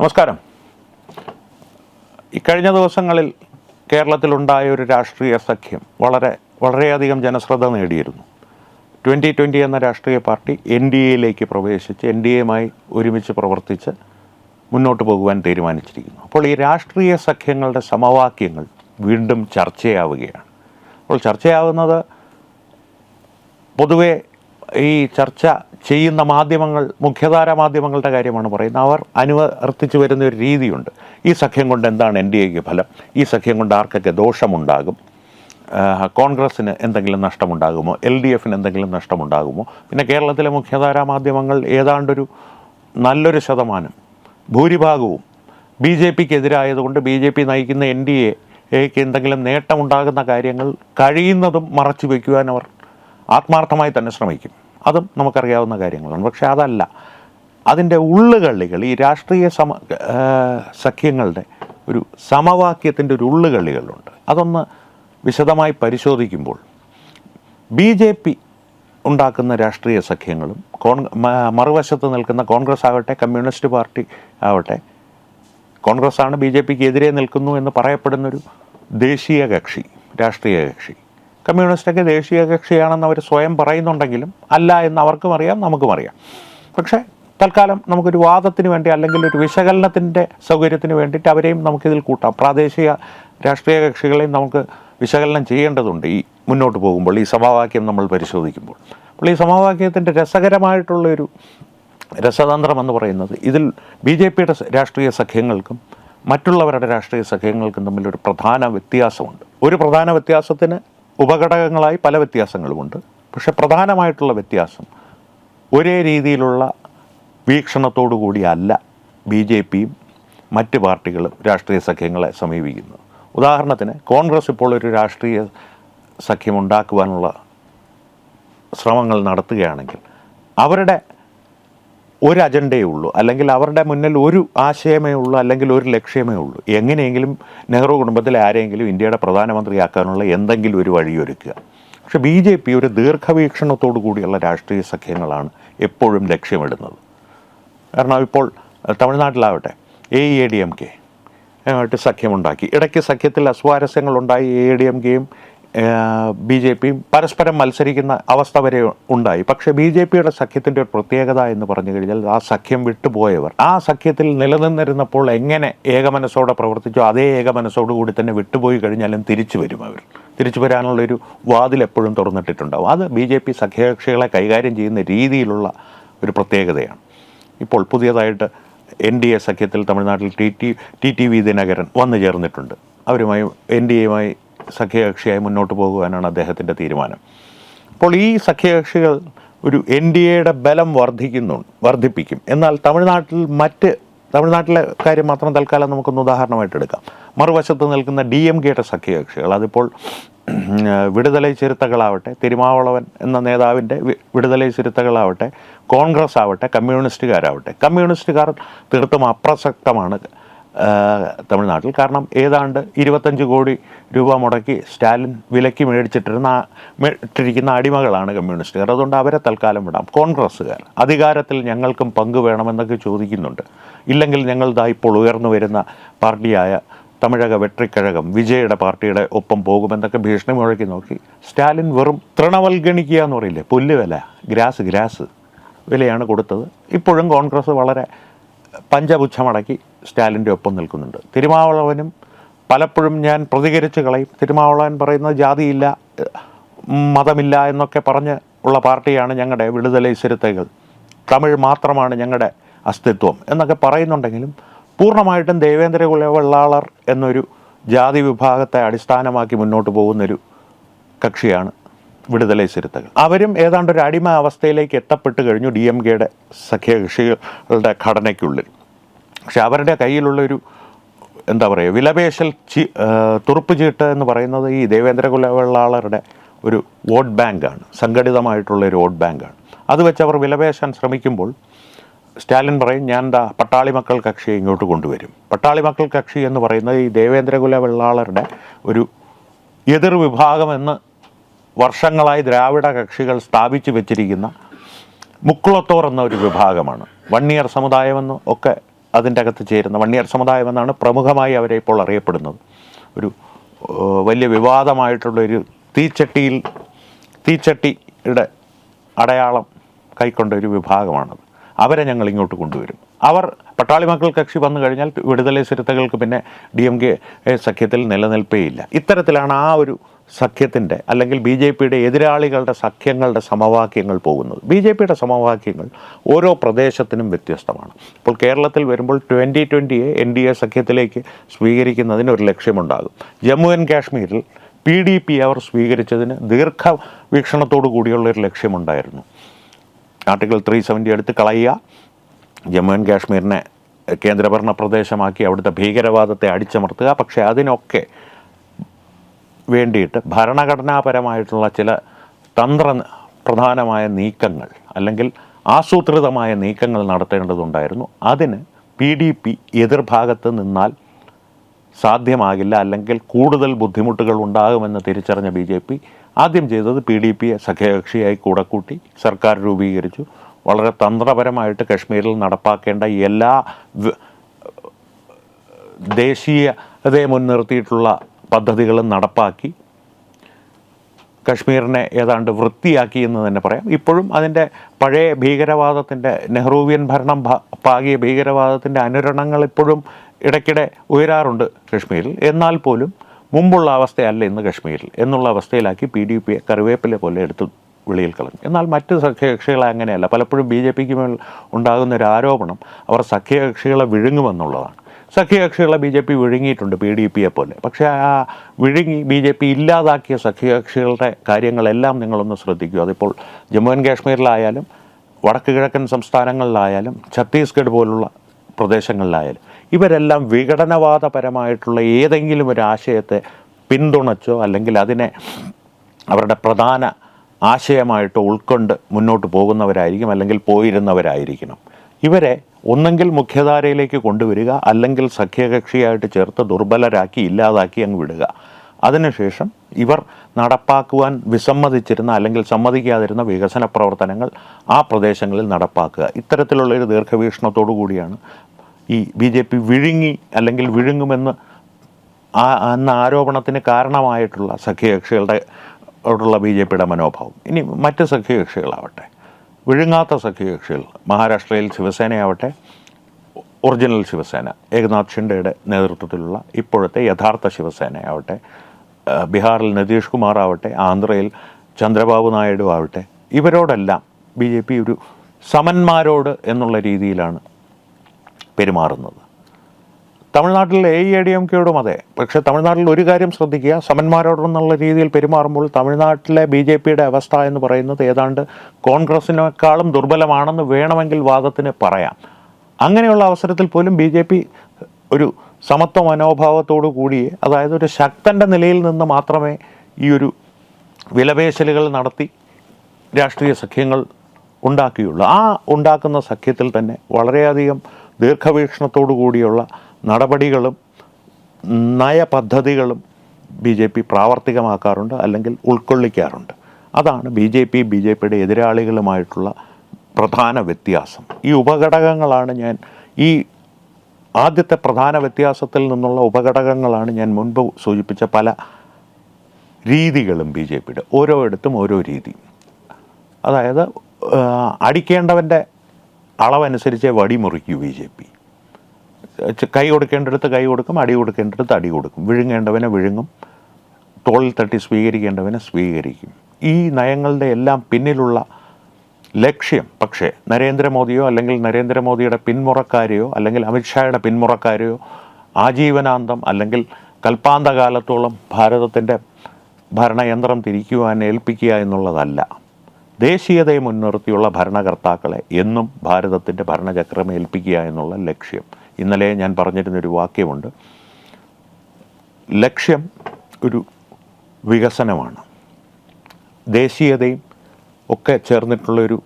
നമസ്കാരം. ഇക്കഴിഞ്ഞ ദിവസങ്ങളിൽ കേരളത്തിലുണ്ടായ ഒരു രാഷ്ട്രീയ സഖ്യം വളരെ വളരെയധികം ജനശ്രദ്ധ നേടിയിരുന്നു. ട്വന്റി ട്വന്റി എന്ന രാഷ്ട്രീയ പാർട്ടി എൻ ഡി എയിലേക്ക് പ്രവേശിച്ച് എൻ ഡി എയുമായി ഒരുമിച്ച് പ്രവർത്തിച്ച് മുന്നോട്ട് പോകുവാൻ തീരുമാനിച്ചിരിക്കുന്നു. അപ്പോൾ ഈ രാഷ്ട്രീയ സഖ്യങ്ങളുടെ സമവാക്യങ്ങൾ വീണ്ടും ചർച്ചയാവുകയാണ്. അപ്പോൾ ചർച്ചയാവുന്നത് പൊതുവെ ഈ ചർച്ച ചെയ്യുന്ന മാധ്യമങ്ങൾ മുഖ്യധാര മാധ്യമങ്ങളുടെ കാര്യമാണ് പറയുന്നത്. അവർ അനുവർത്തിച്ചു വരുന്ന ഒരു രീതിയുണ്ട്. ഈ സഖ്യം കൊണ്ട് എന്താണ് എൻ ഡി എക്ക് ഫലം? ഈ സഖ്യം കൊണ്ട് ആർക്കൊക്കെ ദോഷമുണ്ടാകും? കോൺഗ്രസ്സിന് എന്തെങ്കിലും നഷ്ടമുണ്ടാകുമോ? എൽ ഡി എഫിന് എന്തെങ്കിലും നഷ്ടമുണ്ടാകുമോ? പിന്നെ കേരളത്തിലെ മുഖ്യധാര മാധ്യമങ്ങൾ ഏതാണ്ടൊരു നല്ലൊരു ശതമാനം ഭൂരിഭാഗവും ബി ജെ പിക്ക് എതിരായതുകൊണ്ട് ബി ജെ പി നയിക്കുന്ന എൻ ഡി എക്ക് എന്തെങ്കിലും നേട്ടമുണ്ടാകുന്ന കാര്യങ്ങൾ കഴിയുന്നതും മറച്ചു വയ്ക്കുവാൻ അവർ ആത്മാർത്ഥമായി തന്നെ ശ്രമിക്കും. അതും നമുക്കറിയാവുന്ന കാര്യങ്ങളാണ്. പക്ഷേ അതല്ല. അതിന്റെ ഉള്ളുകള്ളികൾ ഈ രാഷ്ട്രീയ സമ സഖ്യങ്ങളുടെ ഒരു സമവാക്യത്തിന്റെ ഒരു ഉള്ളുകള്ളികളുണ്ട്. അതൊന്ന് വിശദമായി പരിശോധിക്കുമ്പോൾ ബി ജെ പി ഉണ്ടാക്കുന്ന രാഷ്ട്രീയ സഖ്യങ്ങളും കോൺ മറുവശത്ത് നിൽക്കുന്ന കോൺഗ്രസ് ആവട്ടെ കമ്മ്യൂണിസ്റ്റ് പാർട്ടി ആവട്ടെ കോൺഗ്രസ്സാണ് ബി ജെ പിക്ക് എതിരെ നിൽക്കുന്നു എന്ന് പറയപ്പെടുന്നൊരു ദേശീയ കക്ഷി രാഷ്ട്രീയ കക്ഷി. കമ്മ്യൂണിസ്റ്റൊക്കെ ദേശീയ കക്ഷിയാണെന്ന് അവർ സ്വയം പറയുന്നുണ്ടെങ്കിലും അല്ല എന്ന് അവർക്കും അറിയാം നമുക്കും അറിയാം. പക്ഷേ തൽക്കാലം നമുക്കൊരു വാദത്തിന് വേണ്ടി അല്ലെങ്കിൽ ഒരു വിശകലനത്തിന്റെ സൗകര്യത്തിന് വേണ്ടിയിട്ട് അവരെയും നമുക്കിതിൽ കൂട്ടാം. പ്രാദേശിക രാഷ്ട്രീയ കക്ഷികളെയും നമുക്ക് വിശകലനം ചെയ്യേണ്ടതുണ്ട് ഈ മുന്നോട്ട് പോകുമ്പോൾ ഈ സമവാക്യം നമ്മൾ പരിശോധിക്കുമ്പോൾ. അപ്പോൾ ഈ സമവാക്യത്തിന്റെ രസകരമായിട്ടുള്ളൊരു രസതന്ത്രം എന്ന് പറയുന്നത് ഇതിൽ ബി ജെ പിയുടെ രാഷ്ട്രീയ സഖ്യങ്ങൾക്കും മറ്റുള്ളവരുടെ രാഷ്ട്രീയ സഖ്യങ്ങൾക്കും തമ്മിലൊരു പ്രധാന വ്യത്യാസമുണ്ട്. ഒരു പ്രധാന വ്യത്യാസത്തിന് ഉപഘടകങ്ങളായി പല വ്യത്യാസങ്ങളുമുണ്ട്. പക്ഷെ പ്രധാനമായിട്ടുള്ള വ്യത്യാസം ഒരേ രീതിയിലുള്ള വീക്ഷണത്തോടു കൂടിയല്ല ബി ജെ പിയും മറ്റ് പാർട്ടികളും രാഷ്ട്രീയ സഖ്യങ്ങളെ സമീപിക്കുന്നത്. ഉദാഹരണത്തിന് കോൺഗ്രസ് ഇപ്പോൾ ഒരു രാഷ്ട്രീയ സഖ്യം ഉണ്ടാക്കുവാനുള്ള ശ്രമങ്ങൾ നടത്തുകയാണെങ്കിൽ അവരുടെ ഒരു അജണ്ടയേ ഉള്ളൂ. അല്ലെങ്കിൽ അവരുടെ മുന്നിൽ ഒരു ആശയമേ ഉള്ളൂ അല്ലെങ്കിൽ ഒരു ലക്ഷ്യമേ ഉള്ളൂ. എങ്ങനെയെങ്കിലും നെഹ്റു കുടുംബത്തിലെ ആരെങ്കിലും ഇന്ത്യയുടെ പ്രധാനമന്ത്രിയാക്കാനുള്ള എന്തെങ്കിലും ഒരു വഴിയൊരുക്കുക പക്ഷെ ബി ജെ പി ഒരു ദീർഘവീക്ഷണത്തോടു കൂടിയുള്ള രാഷ്ട്രീയ സഖ്യങ്ങളാണ് എപ്പോഴും ലക്ഷ്യമിടുന്നത്. കാരണം ഇപ്പോൾ തമിഴ്നാട്ടിലാവട്ടെ A I A D M K ആയിട്ട് സഖ്യമുണ്ടാക്കി. ഇടയ്ക്ക് സഖ്യത്തിൽ അസ്വാരസ്യങ്ങളുണ്ടായി എ ഡി എം കെയും ബി ജെ പിയും പരസ്പരം മത്സരിക്കുന്ന അവസ്ഥ വരെ ഉണ്ടായി. പക്ഷേ ബി ജെ പിയുടെ സഖ്യത്തിന്റെ ഒരു പ്രത്യേകത എന്ന് പറഞ്ഞു കഴിഞ്ഞാൽ ആ സഖ്യം വിട്ടുപോയവർ. ആ സഖ്യത്തിൽ നിലനിന്നിരുന്നപ്പോൾ എങ്ങനെ ഏകമനസ്സോടെ പ്രവർത്തിച്ചോ അതേ ഏകമനസ്സോടുകൂടി തന്നെ വിട്ടുപോയി കഴിഞ്ഞാലും തിരിച്ചു വരും അവർ. തിരിച്ചു വരാനുള്ളൊരു വാതിൽ എപ്പോഴും തുറന്നിട്ടിട്ടുണ്ടാവും. അത് ബി ജെ പി സഖ്യകക്ഷികളെ കൈകാര്യം ചെയ്യുന്ന രീതിയിലുള്ള ഒരു പ്രത്യേകതയാണ്. ഇപ്പോൾ പുതിയതായിട്ട് എൻ ഡി എ സഖ്യത്തിൽ തമിഴ്നാട്ടിൽ T T T T V Dinakaran വന്നു ചേർന്നിട്ടുണ്ട്. അവരുമായി എൻ ഡി എയുമായി സഖ്യകക്ഷിയായി മുന്നോട്ട് പോകുവാനാണ് അദ്ദേഹത്തിന്റെ തീരുമാനം. അപ്പോൾ ഈ സഖ്യകക്ഷികൾ ഒരു എൻ ഡി എയുടെ ബലം വർദ്ധിക്കുന്നു വർദ്ധിപ്പിക്കും. എന്നാൽ തമിഴ്നാട്ടിൽ മറ്റ് തമിഴ്നാട്ടിലെ കാര്യം മാത്രം തൽക്കാലം നമുക്കൊന്ന് ഉദാഹരണമായിട്ട് എടുക്കാം. മറുവശത്ത് നിൽക്കുന്ന ഡി എം കെയുടെ സഖ്യകക്ഷികൾ അതിപ്പോൾ വിടുതലൈ ചിരുത്തകളാവട്ടെ തിരുമാവളവൻ എന്ന നേതാവിന്റെ വിടുതലൈ ചിരുത്തകളാവട്ടെ കോൺഗ്രസ് ആവട്ടെ കമ്മ്യൂണിസ്റ്റുകാരാവട്ടെ. കമ്മ്യൂണിസ്റ്റുകാർ തീർത്തും അപ്രസക്തമാണ് തമിഴ്നാട്ടിൽ. കാരണം ഏതാണ്ട് ഇരുപത്തഞ്ച് കോടി രൂപ മുടക്കി സ്റ്റാലിൻ വിലക്ക് മേടിച്ചിട്ടിരുന്ന മേടിച്ചിരിക്കുന്ന അടിമകളാണ് കമ്മ്യൂണിസ്റ്റുകാർ. അതുകൊണ്ട് അവരെ തൽക്കാലം വിടാം. കോൺഗ്രസ്സുകാർ അധികാരത്തിൽ ഞങ്ങൾക്കും പങ്ക് വേണമെന്നൊക്കെ ചോദിക്കുന്നുണ്ട്. ഇല്ലെങ്കിൽ ഞങ്ങൾ ദാ ഇപ്പോൾ ഉയർന്നു വരുന്ന പാർട്ടിയായ തമിഴക വെട്രിക്കഴകം വിജയുടെ പാർട്ടിയുടെ ഒപ്പം പോകുമെന്നൊക്കെ ഭീഷണി മുഴക്കി നോക്കി. സ്റ്റാലിൻ വെറും തൃണവൽഗണിക്കുക എന്ന് പറയില്ലേ? പുല്ലുവില ഗ്രാസ് ഗ്രാസ് വിലയാണ് കൊടുത്തത്. ഇപ്പോഴും കോൺഗ്രസ് വളരെ പഞ്ചപുച്ഛമടക്കി സ്റ്റാലിന്റെ ഒപ്പം നിൽക്കുന്നുണ്ട്. തിരുമാവളവനും പലപ്പോഴും ഞാൻ പ്രതികരിച്ച് കളയും. തിരുമാവളവൻ പറയുന്നത് ജാതിയില്ല മതമില്ല എന്നൊക്കെ പറഞ്ഞ് ഉള്ള പാർട്ടിയാണ് ഞങ്ങളുടെ വിടുതലൈ സിരുത്തകൾ. തമിഴ് മാത്രമാണ് ഞങ്ങളുടെ അസ്തിത്വം എന്നൊക്കെ പറയുന്നുണ്ടെങ്കിലും പൂർണമായിട്ടും ദേവേന്ദ്രകുല വെള്ളാളർ എന്നൊരു ജാതി വിഭാഗത്തെ അടിസ്ഥാനമാക്കി മുന്നോട്ട് പോകുന്നൊരു കക്ഷിയാണ് വിടുതലൈ സിരുത്തകൾ. അവരും ഏതാണ്ട് ഒരു അടിമ അവസ്ഥയിലേക്ക് എത്തപ്പെട്ട് കഴിഞ്ഞു ഡി എം കെയുടെ സഖ്യകക്ഷികളുടെ ഘടനയ്ക്കുള്ളിൽ. പക്ഷെ അവരുടെ കയ്യിലുള്ളൊരു എന്താ പറയുക വിലപേശൽ ചി തുറുപ്പ് ചീട്ട് എന്ന് പറയുന്നത് ഈ ദേവേന്ദ്ര കുലവെള്ളാളരുടെ ഒരു വോട്ട് ബാങ്കാണ്. സംഘടിതമായിട്ടുള്ള ഒരു വോട്ട് ബാങ്കാണ്. അത് വെച്ച് അവർ വിലപേശാൻ ശ്രമിക്കുമ്പോൾ സ്റ്റാലിൻ പറയും ഞാൻ എന്താ പട്ടാളി മക്കൾ കക്ഷി ഇങ്ങോട്ട് കൊണ്ടുവരും. പട്ടാളി മക്കൾ കക്ഷി എന്ന് പറയുന്നത് ഈ ദേവേന്ദ്രകുല വെള്ളാളരുടെ ഒരു എതിർ വിഭാഗമെന്ന് വർഷങ്ങളായി ദ്രാവിഡ കക്ഷികൾ സ്ഥാപിച്ചു വെച്ചിരിക്കുന്ന മുക്കുളത്തോർ എന്ന ഒരു വിഭാഗമാണ് വണ്ണിയർ സമുദായമെന്ന് ഒക്കെ അതിന്റെ അകത്ത് ചേരുന്ന വണ്ണിയർ സമുദായം എന്നാണ് പ്രമുഖമായി അവരെ ഇപ്പോൾ അറിയപ്പെടുന്നത്. ഒരു വലിയ വിവാദമായിട്ടുള്ള ഒരു തീച്ചട്ടിയിൽ തീച്ചട്ടിയുടെ അടയാളം കൈക്കൊണ്ട ഒരു വിഭാഗമാണത്. അവരെ ഞങ്ങൾ ഇങ്ങോട്ട് കൊണ്ടുവരും. അവർ പട്ടാളി മക്കൾ കക്ഷി വന്നു കഴിഞ്ഞാൽ വിടുതലെ ചിരത്തകൾക്ക് പിന്നെ ഡി എം കെ സഖ്യത്തിൽ നിലനിൽപ്പേയില്ല. ഇത്തരത്തിലാണ് ആ ഒരു സഖ്യത്തിന്റെ അല്ലെങ്കിൽ ബി ജെ പിയുടെ എതിരാളികളുടെ സഖ്യങ്ങളുടെ സമവാക്യങ്ങൾ പോകുന്നത്. ബി ജെ പിയുടെ സമവാക്യങ്ങൾ ഓരോ പ്രദേശത്തിനും വ്യത്യസ്തമാണ്. ഇപ്പോൾ കേരളത്തിൽ വരുമ്പോൾ ട്വന്റി ട്വന്റിയെ എൻ ഡി എ സഖ്യത്തിലേക്ക് സ്വീകരിക്കുന്നതിന് ഒരു ലക്ഷ്യമുണ്ടാകും. ജമ്മു ആൻഡ് കാശ്മീരിൽ പി ഡി പി അവർ സ്വീകരിച്ചതിന് ദീർഘവീക്ഷണത്തോടു കൂടിയുള്ള ഒരു ലക്ഷ്യമുണ്ടായിരുന്നു. ആർട്ടിക്കിൾ ത്രീ സെവന്റി എടുത്ത് കളയുക. ജമ്മു ആൻഡ് കാശ്മീരിനെ കേന്ദ്രഭരണ പ്രദേശമാക്കി അവിടുത്തെ ഭീകരവാദത്തെ അടിച്ചമർത്തുക. പക്ഷേ അതിനൊക്കെ വേണ്ടിയിട്ട് ഭരണഘടനാപരമായിട്ടുള്ള ചില തന്ത്ര പ്രധാനമായ നീക്കങ്ങൾ അല്ലെങ്കിൽ ആസൂത്രിതമായ നീക്കങ്ങൾ നടത്തേണ്ടതുണ്ടായിരുന്നു. അതിന് പി ഡി പി എതിർഭാഗത്ത് നിന്നാൽ സാധ്യമാകില്ല അല്ലെങ്കിൽ കൂടുതൽ ബുദ്ധിമുട്ടുകൾ ഉണ്ടാകുമെന്ന് തിരിച്ചറിഞ്ഞ ബി ജെ പി ആദ്യം ചെയ്തത് പി ഡി പിയെ സഖ്യകക്ഷിയായി കൂടെ കൂട്ടി സർക്കാർ രൂപീകരിച്ചു. വളരെ തന്ത്രപരമായിട്ട് കശ്മീരിൽ നടപ്പാക്കേണ്ട എല്ലാ ദേശീയതയെ മുൻനിർത്തിയിട്ടുള്ള പദ്ധതികളും നടപ്പാക്കി. കശ്മീരിനെ ഏതാണ്ട് വൃത്തിയാക്കി എന്ന് തന്നെ പറയാം. ഇപ്പോഴും അതിന്റെ പഴയ ഭീകരവാദത്തിന്റെ നെഹ്റുവിയൻ ഭരണം പാകിയ ഭീകരവാദത്തിന്റെ അനുരണങ്ങൾ ഇപ്പോഴും ഇടയ്ക്കിടെ ഉയരാറുണ്ട് കശ്മീരിൽ. എന്നാൽ പോലും മുമ്പുള്ള അവസ്ഥയല്ല ഇന്ന് കശ്മീരിൽ എന്നുള്ള അവസ്ഥയിലാക്കി പി ഡി പിയെ കറിവേപ്പിലെ പോലെ എടുത്ത് വെളിയിൽ കളഞ്ഞു. എന്നാൽ മറ്റ് സഖ്യകക്ഷികളെ അങ്ങനെയല്ല. പലപ്പോഴും ബി ജെ പിക്ക് മേൽ ഉണ്ടാകുന്ന ഒരു ആരോപണം അവർ സഖ്യകക്ഷികളെ വിഴുങ്ങുമെന്നുള്ളതാണ്. സഖ്യകക്ഷികളെ ബി ജെ പി വിഴുങ്ങിയിട്ടുണ്ട് പി ഡി പിയെ പോലെ. പക്ഷേ ആ വിഴുങ്ങി ബി ജെ പി ഇല്ലാതാക്കിയ സഖ്യകക്ഷികളുടെ കാര്യങ്ങളെല്ലാം നിങ്ങളൊന്ന് ശ്രദ്ധിക്കുക അതിപ്പോൾ ജമ്മു ആൻഡ് കാശ്മീരിലായാലും വടക്ക് കിഴക്കൻ സംസ്ഥാനങ്ങളിലായാലും ഛത്തീസ്ഗഡ് പോലുള്ള പ്രദേശങ്ങളിലായാലും ഇവരെല്ലാം വിഘടനവാദപരമായിട്ടുള്ള ഏതെങ്കിലും ഒരു ആശയത്തെ പിന്തുണച്ചോ അല്ലെങ്കിൽ അതിനെ അവരുടെ പ്രധാന ആശയമായിട്ട് ഉൾക്കൊണ്ട് മുന്നോട്ട് പോകുന്നവരായിരിക്കും അല്ലെങ്കിൽ പോയിരുന്നവരായിരിക്കണം. ഇവരെ ഒന്നെങ്കിൽ മുഖ്യധാരയിലേക്ക് കൊണ്ടുവരിക അല്ലെങ്കിൽ സഖ്യകക്ഷിയായിട്ട് ചേർത്ത് ദുർബലരാക്കി ഇല്ലാതാക്കി അങ്ങ് വിടുക. അതിനുശേഷം ഇവർ നടപ്പാക്കുവാൻ വിസമ്മതിച്ചിരുന്ന അല്ലെങ്കിൽ സമ്മതിക്കാതിരുന്ന വികസന പ്രവർത്തനങ്ങൾ ആ പ്രദേശങ്ങളിൽ നടപ്പാക്കുക. ഇത്തരത്തിലുള്ള ഒരു ദീർഘവീക്ഷണത്തോടു കൂടിയാണ് ഈ ബി ജെ പി വിഴുങ്ങി അല്ലെങ്കിൽ വിഴുങ്ങുമെന്ന് ആ എന്ന ആരോപണത്തിന് കാരണമായിട്ടുള്ള സഖ്യകക്ഷികളുടെ ഉള്ള ബി ജെ പിയുടെ മനോഭാവം. ഇനി മറ്റ് സഖ്യകക്ഷികളാവട്ടെ. വിഴുങ്ങാത്ത സഖ്യകക്ഷികൾ. മഹാരാഷ്ട്രയിൽ ശിവസേനയാവട്ടെ ഒറിജിനൽ ശിവസേന ഏകനാഥ് ഷിൻഡെയുടെ നേതൃത്വത്തിലുള്ള ഇപ്പോഴത്തെ യഥാർത്ഥ ശിവസേനയാവട്ടെ ബീഹാറിൽ നിതീഷ് കുമാർ ആവട്ടെ ആന്ധ്രയിൽ ചന്ദ്രബാബു നായിഡു ആവട്ടെ ഇവരോടെല്ലാം ബി ജെ പി ഒരു സമന്മാരോട് എന്നുള്ള രീതിയിലാണ് പെരുമാറുന്നത്. തമിഴ്നാട്ടിൽ എ ഐ ഡി എം കെയോടും അതെ. പക്ഷേ തമിഴ്നാട്ടിൽ ഒരു കാര്യം ശ്രദ്ധിക്കുക. സമന്മാരോടെന്നുള്ള രീതിയിൽ പെരുമാറുമ്പോൾ തമിഴ്നാട്ടിലെ ബി ജെ പിയുടെ അവസ്ഥ എന്ന് പറയുന്നത് ഏതാണ്ട് കോൺഗ്രസിനേക്കാളും ദുർബലമാണെന്ന് വേണമെങ്കിൽ വാദത്തിന് പറയാം. അങ്ങനെയുള്ള അവസരത്തിൽ പോലും ബി ജെ പി ഒരു സമത്വ മനോഭാവത്തോടു കൂടി അതായത് ഒരു ശക്തന്റെ നിലയിൽ നിന്ന് മാത്രമേ ഈ ഒരു വിലപേശലുകൾ നടത്തി രാഷ്ട്രീയ സഖ്യങ്ങൾ ഉണ്ടാക്കിയുള്ളൂ. ആ ഉണ്ടാക്കുന്ന സഖ്യത്തിൽ തന്നെ വളരെയധികം ദീർഘവീക്ഷണത്തോടു കൂടിയുള്ള നടപടികളും നയപദ്ധതികളും ബി ജെ പി പ്രാവർത്തികമാക്കാറുണ്ട് അല്ലെങ്കിൽ ഉൾക്കൊള്ളിക്കാറുണ്ട്. അതാണ് B J P B J പിയുടെ എതിരാളികളുമായിട്ടുള്ള പ്രധാന വ്യത്യാസം. ഈ ഉപഘടകങ്ങളാണ് ഞാൻ ഈ ആദ്യത്തെ പ്രധാന വ്യത്യാസത്തിൽ നിന്നുള്ള ഉപഘടകങ്ങളാണ് ഞാൻ മുൻപ് സൂചിപ്പിച്ച പല രീതികളും ബി ജെ പിയുടെ. ഓരോയിടത്തും ഓരോ രീതി. അതായത് അടിക്കേണ്ടവന്റെ അളവനുസരിച്ച് വടി മുറിക്കൂ ബി ജെ പി. കൈ കൊടുക്കേണ്ടടുത്ത് കൈ കൊടുക്കും അടി കൊടുക്കേണ്ടടുത്ത് അടി കൊടുക്കും. വിഴുങ്ങേണ്ടവനെ വിഴുങ്ങും തോളിൽ തട്ടി സ്വീകരിക്കേണ്ടവനെ സ്വീകരിക്കും. ഈ നയങ്ങളുടെ എല്ലാം പിന്നിലുള്ള ലക്ഷ്യം പക്ഷേ നരേന്ദ്രമോദിയോ അല്ലെങ്കിൽ നരേന്ദ്രമോദിയുടെ പിന്മുറക്കാരെയോ അല്ലെങ്കിൽ അമിത്ഷായുടെ പിന്മുറക്കാരെയോ ആജീവനാന്തം അല്ലെങ്കിൽ കൽപ്പാന്തകാലത്തോളം ഭാരതത്തിന്റെ ഭരണയന്ത്രം തിരിക്കുവാൻ ഏൽപ്പിക്കുക എന്നുള്ളതല്ല. ദേശീയതയെ മുൻനിർത്തിയുള്ള ഭരണകർത്താക്കളെ എന്നും ഭാരതത്തിന്റെ ഭരണചക്രം ഏൽപ്പിക്കുക എന്നുള്ള ലക്ഷ്യം. ഇന്നലെ ഞാൻ പറഞ്ഞിരുന്നൊരു വാക്യമുണ്ട്. ലക്ഷ്യം ഒരു വികസനമാണ്. ദേശീയതയും ഒക്കെ ചേർന്നിട്ടുള്ളൊരു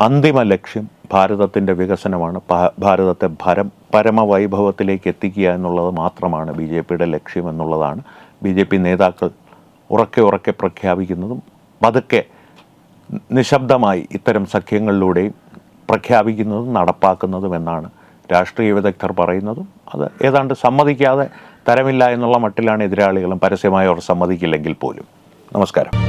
അന്തിമ ലക്ഷ്യം ഭാരതത്തിന്റെ വികസനമാണ്. ഭാരതത്തെ ഭരം പരമവൈഭവത്തിലേക്ക് എത്തിക്കുക എന്നുള്ളത് മാത്രമാണ് ബി ജെ പിയുടെ ലക്ഷ്യം എന്നുള്ളതാണ്. ബി ജെ പി നേതാക്കൾ ഉറക്കെ ഉറക്കെ പ്രഖ്യാപിക്കുന്നതും പതുക്കെ നിശബ്ദമായി ഇത്തരം സഖ്യങ്ങളിലൂടെയും പ്രഖ്യാപിക്കുന്നതും നടപ്പാക്കുന്നതും എന്നാണ് രാഷ്ട്രീയ വിദഗ്ധർ പറയുന്നതും അത് ഏതാണ്ട് സമ്മതിക്കാതെ തരമില്ല എന്നുള്ള മട്ടിലാണ് എതിരാളികളും പരസ്യമായി അവർ സമ്മതിക്കില്ലെങ്കിൽ പോലും. നമസ്കാരം.